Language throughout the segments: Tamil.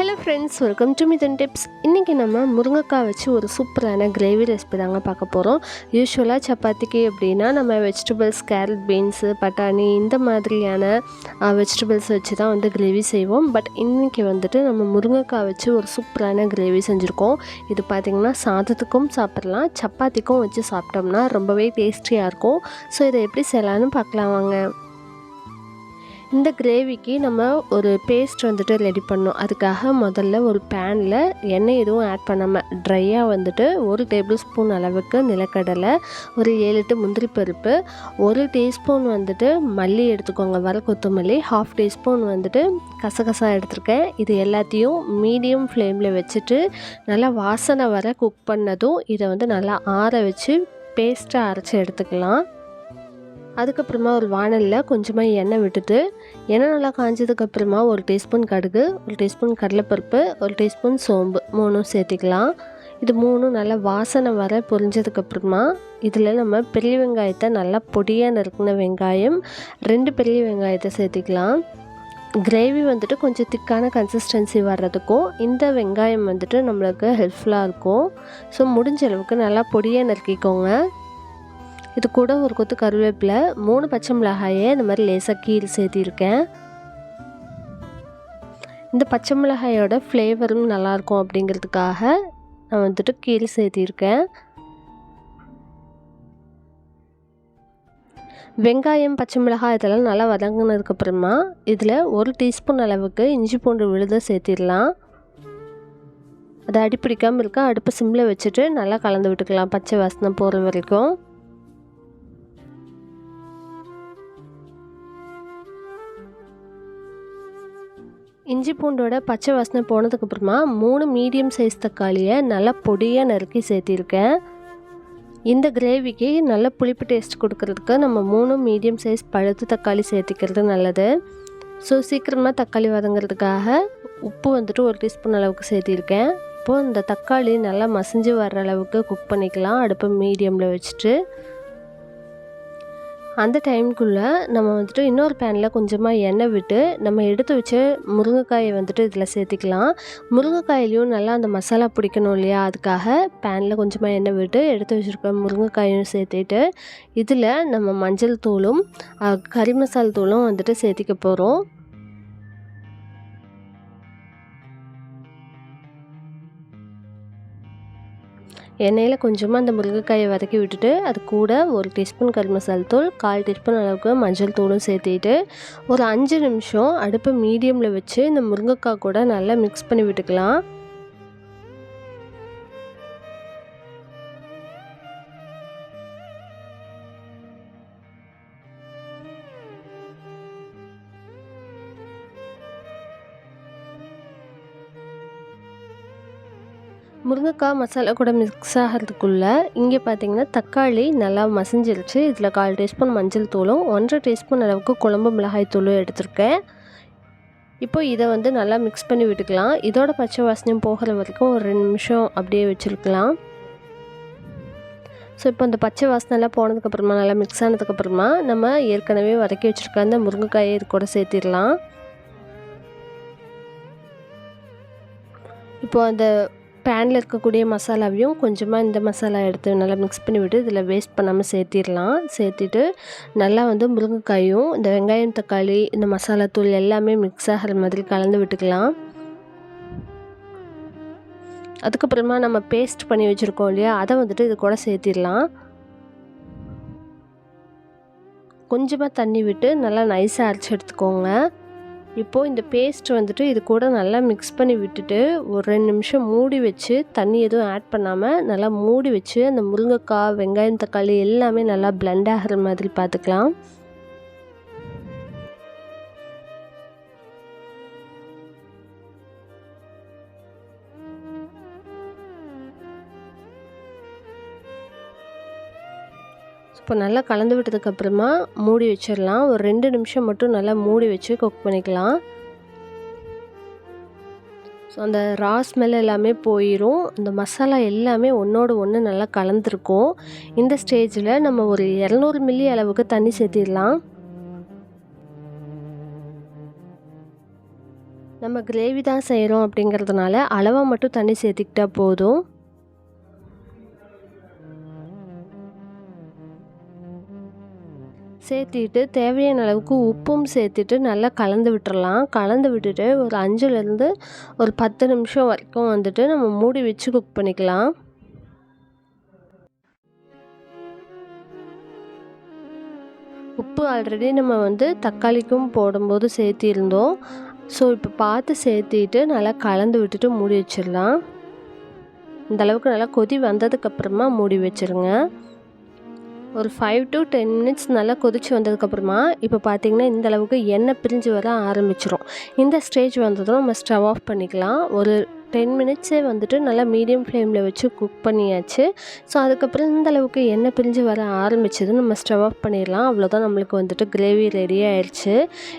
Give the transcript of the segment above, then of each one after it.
Hello friends welcome to Mithan tips இன்றைக்கி நம்ம முருங்கைக்காய் வச்சு ஒரு சூப்பரான கிரேவி ரெசிபி தாங்க பார்க்க போகிறோம் யூஸ்வலாக சப்பாத்திக்கு அப்படின்னா நம்ம வெஜிடபிள்ஸ் கேரட் பீன்ஸு பட்டாணி இந்த மாதிரியான வெஜிடபிள்ஸ் வச்சு தான் வந்து கிரேவி செய்வோம். பட் இன்றைக்கி வந்துட்டு நம்ம முருங்கைக்காய் வச்சு ஒரு சூப்பரான கிரேவி செஞ்சுருக்கோம். இது பார்த்திங்கன்னா சாதத்துக்கும் சாப்பிட்லாம் சப்பாத்திக்கும் வச்சு சாப்பிட்டோம்னா ரொம்பவே டேஸ்டியாக இருக்கும். ஸோ இதை எப்படி செய்யலான்னு பார்க்கலாம் வாங்க. இந்த கிரேவிக்கு நம்ம ஒரு பேஸ்ட் வந்துட்டு ரெடி பண்ணோம் அதுக்காக முதல்ல ஒரு பேனில் எண்ணெய் எதுவும் ஆட் பண்ணாமல் ட்ரையாக வந்துட்டு ஒரு டேபிள் ஸ்பூன் அளவுக்கு நிலக்கடலை ஒரு ஏழு எட்டு முந்திரி பருப்பு ஒரு டீஸ்பூன் வந்துட்டு மல்லி எடுத்துக்கோங்க வர கொத்தமல்லி ஹாஃப் டீஸ்பூன் வந்துட்டு கசகசா எடுத்திருக்கேன். இது எல்லாத்தையும் மீடியம் ஃப்ளேமில் வச்சுட்டு நல்லா வாசனை வர குக் பண்ணதும் இதை வந்து நல்லா ஆற வச்சு பேஸ்ட்டாக அரைச்சி எடுத்துக்கலாம். அதுக்கப்புறமா ஒரு வானலில் கொஞ்சமாக எண்ணெய் விட்டுட்டு எண்ணெய் நல்லா காஞ்சதுக்கப்புறமா ஒரு டீஸ்பூன் கடுகு ஒரு டீஸ்பூன் கடலைப்பருப்பு ஒரு டீஸ்பூன் சோம்பு மூணும் சேர்த்திக்கலாம். இது மூணும் நல்லா வாசனை வர பொரிஞ்சதுக்கப்புறமா இதில் நம்ம பெரிய வெங்காயத்தை நல்லா பொடியாக நறுக்கின வெங்காயம் ரெண்டு பெரிய வெங்காயத்தை சேர்த்திக்கலாம். கிரேவி வந்துட்டு கொஞ்சம் திக்கான கன்சிஸ்டன்சி வர்றதுக்கும் இந்த வெங்காயம் வந்துட்டு நம்மளுக்கு ஹெல்ப்ஃபுல்லாக இருக்கும். ஸோ முடிஞ்ச அளவுக்கு நல்லா பொடியாக நறுக்கிக்கோங்க. இது கூட ஒரு கொத்து கருவேப்பிலை மூணு பச்சை மிளகாயை இந்த மாதிரி லேசாக கீழ் சேர்த்திருக்கேன். இந்த பச்சை மிளகாயோட ஃப்ளேவரும் நல்லாயிருக்கும் அப்படிங்கிறதுக்காக நான் வந்துட்டு கீழ் சேர்த்திருக்கேன். வெங்காயம் பச்சை மிளகாய் இதெல்லாம் நல்லா வதங்கினதுக்கப்புறமா இதில் ஒரு டீஸ்பூன் அளவுக்கு இஞ்சி பூண்டு விழுத சேர்த்திடலாம். அது அடிப்பிடிக்காமல் இருக்க அடுப்பு சிம்மில் வச்சுட்டு நல்லா கலந்து விட்டுக்கலாம் பச்சை வாசனை போகிற வரைக்கும். இஞ்சி பூண்டோட பச்சை வாசனை போனதுக்கப்புறமா மூணு மீடியம் சைஸ் தக்காளியை நல்லா பொடியாக நறுக்கி சேர்த்திருக்கேன். இந்த கிரேவிக்கு நல்ல புளிப்பு டேஸ்ட் கொடுக்கறதுக்கு நம்ம மூணு மீடியம் சைஸ் பழுத்து தக்காளி சேர்த்திக்கிறது நல்லது. ஸோ சீக்கிரமாக தக்காளி வதங்கிறதுக்காக உப்பு வந்துட்டு ஒரு டீஸ்பூன் அளவுக்கு சேர்த்திருக்கேன். இப்போது இந்த தக்காளி நல்லா மசிஞ்சு வர்ற அளவுக்கு குக் பண்ணிக்கலாம். அடுப்பை மீடியமில் வச்சுட்டு அந்த டைமுக்குள்ளே நம்ம வந்துட்டு இன்னொரு பேனில் கொஞ்சமாக எண்ணெய் விட்டு நம்ம எடுத்து வச்சு முருங்கைக்காயை வந்துட்டு இதில் சேர்த்திக்கலாம். முருங்கைக்காயிலையும் நல்லா அந்த மசாலா பிடிக்கணும் இல்லையா? அதுக்காக பேனில் கொஞ்சமாக எண்ணெய் விட்டு எடுத்து வச்சுருக்க முருங்கைக்காயும் சேர்த்துட்டு இதில் நம்ம மஞ்சள் தூளும் கறி மசால் தூளும் வந்துட்டு சேர்த்திக்க போகிறோம் எண்ணெயில் கொஞ்சமாக அந்த முருங்கைக்காயை வதக்கி விட்டுட்டு அது கூட ஒரு டீஸ்பூன் கறி மசால் தூள் கால் டீஸ்பூன் அளவுக்கு மஞ்சள் தூளும் சேர்த்திட்டு ஒரு அஞ்சு நிமிஷம் அடுப்பை மீடியமில் வச்சு இந்த முருங்கைக்காய் கூட நல்லா மிக்ஸ் பண்ணி விட்டுக்கலாம். முருங்கைக்காய் மசாலா கூட மிக்ஸ் ஆகிறதுக்குள்ளே இங்கே பார்த்தீங்கன்னா தக்காளி நல்லா மசிஞ்சிருச்சு. இதில் கால் டீஸ்பூன் மஞ்சள் தூளும் ஒன்றரை டீஸ்பூன் அளவுக்கு குழம்பு மிளகாய் தூளும் எடுத்திருக்கேன். இப்போ இதை வந்து நல்லா மிக்ஸ் பண்ணி விட்டுக்கலாம். இதோட பச்சை வாசனையும் போகிற வரைக்கும் ஒரு ரெண்டு நிமிஷம் அப்படியே வச்சுருக்கலாம். ஸோ இப்போ அந்த பச்சை வாசனைலாம் போனதுக்கப்புறமா நல்லா மிக்ஸ் ஆனதுக்கப்புறமா நம்ம ஏற்கனவே வதக்கி வச்சுருக்க அந்த முருங்கைக்காயை இது கூட சேர்த்திடலாம். இப்போ அந்த பேனில் இருக்கக்கூடிய மசாலாவையும் கொஞ்சமாக இந்த மசாலா எடுத்து நல்லா மிக்ஸ் பண்ணி விட்டு இதில் வேஸ்ட் பண்ணாமல் சேர்த்திடலாம். சேர்த்திட்டு நல்லா வந்து முருங்கைக்காயும் இந்த வெங்காயம் தக்காளி இந்த மசாலா தூள் எல்லாமே மிக்ஸ் ஆகிற மாதிரி கலந்து விட்டுக்கலாம். அதுக்கப்புறமா நம்ம பேஸ்ட் பண்ணி வச்சுருக்கோம் இல்லையா அதை வந்துட்டு இது கூட சேர்த்திடலாம். கொஞ்சமாக தண்ணி விட்டு நல்லா நைஸாக அரைச்சி எடுத்துக்கோங்க. இப்போது இந்த பேஸ்ட் வந்துட்டு இது கூட நல்லா மிக்ஸ் பண்ணி விட்டுட்டு ஒரு ரெண்டு நிமிஷம் மூடி வச்சு தண்ணி எதுவும் ஆட் பண்ணாமல் நல்லா மூடி வச்சு அந்த முருங்கைக்காய் வெங்காயம் தக்காளி எல்லாமே நல்லா பிளெண்ட் ஆகிற மாதிரி பார்த்துக்கலாம். இப்போ நல்லா கலந்து விட்டதுக்கப்புறமா மூடி வச்சிடலாம். ஒரு ரெண்டு நிமிஷம் மட்டும் நல்லா மூடி வச்சு குக் பண்ணிக்கலாம். ஸோ அந்த ரா ஸ்மெல் எல்லாமே போயிடும் இந்த மசாலா எல்லாமே ஒன்றோடு ஒன்று நல்லா கலந்துருக்கும். இந்த ஸ்டேஜில் நம்ம ஒரு இரநூறு மில்லி அளவுக்கு தண்ணி சேர்த்திடலாம். நம்ம கிரேவி தான் செய்கிறோம் அப்படிங்கிறதுனால அளவாக மட்டும் தண்ணி சேர்த்துக்கிட்டா போதும். சேர்த்திட்டு தேவையான அளவுக்கு உப்பும் சேர்த்துட்டு நல்லா கலந்து விட்டுறலாம். கலந்து விட்டுட்டு ஒரு அஞ்சுலேருந்து ஒரு பத்து நிமிஷம் வரைக்கும் வந்துட்டு நம்ம மூடி வச்சு குக் பண்ணிக்கலாம். உப்பு ஆல்ரெடி நம்ம வந்து தக்காளிக்கும் போடும்போது சேர்த்திருந்தோம். ஸோ இப்போ பார்த்து சேர்த்திட்டு நல்லா கலந்து விட்டுட்டு மூடி வச்சிடலாம். இந்த அளவுக்கு நல்லா கொதி வந்ததுக்கப்புறமா மூடி வச்சுருங்க. ஒரு ஃபைவ் டு டென் மினிட்ஸ் நல்லா கொதித்து வந்ததுக்கப்புறமா இப்போ பார்த்திங்கன்னா இந்த அளவுக்கு எண்ணெய் பிரிஞ்சு வர ஆரம்பிச்சிரும். இந்த ஸ்டேஜ் வந்ததும் நம்ம ஸ்டவ் ஆஃப் பண்ணிக்கலாம். ஒரு டென் மினிட்ஸே வந்துட்டு நல்லா மீடியம் ஃப்ளேமில் வச்சு குக் பண்ணியாச்சு. ஸோ அதுக்கப்புறம் இந்த அளவுக்கு எண்ணெய் பிரிஞ்சு வர ஆரம்பிச்சது நம்ம ஸ்டவ் ஆஃப் பண்ணிடலாம். அவ்வளோதான் நம்மளுக்கு வந்துட்டு கிரேவி ரெடி ஆயிடுச்சு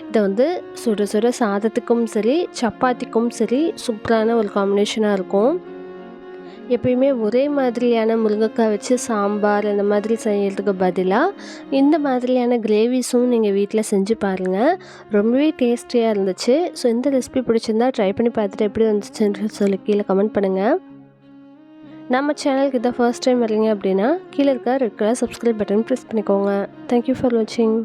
இதை வந்து சுட சுட சாதத்துக்கும் சரி சப்பாத்திக்கும் சரி சூப்பரான ஒரு காம்பினேஷனாக இருக்கும். எப்பயுமே ஒரே மாதிரியான முருங்கைக்காய் வச்சு சாம்பார் அந்த மாதிரி செய்கிறதுக்கு பதிலாக இந்த மாதிரியான கிரேவிஸும் நீங்கள் வீட்டில் செஞ்சு பாருங்கள் ரொம்பவே டேஸ்டியாக இருந்துச்சு. ஸோ இந்த ரெசிபி பிடிச்சிருந்தா ட்ரை பண்ணி பார்த்துட்டு எப்படி வந்துச்சுன்னு சொல்லி கீழே கமெண்ட் பண்ணுங்கள் நம்ம சேனலுக்கு இதை ஃபர்ஸ்ட் டைம் வரீங்க அப்படின்னா கீழே இருக்க red colour subscribe button press பண்ணிக்கோங்க. தேங்க்யூ ஃபார் வாட்சிங்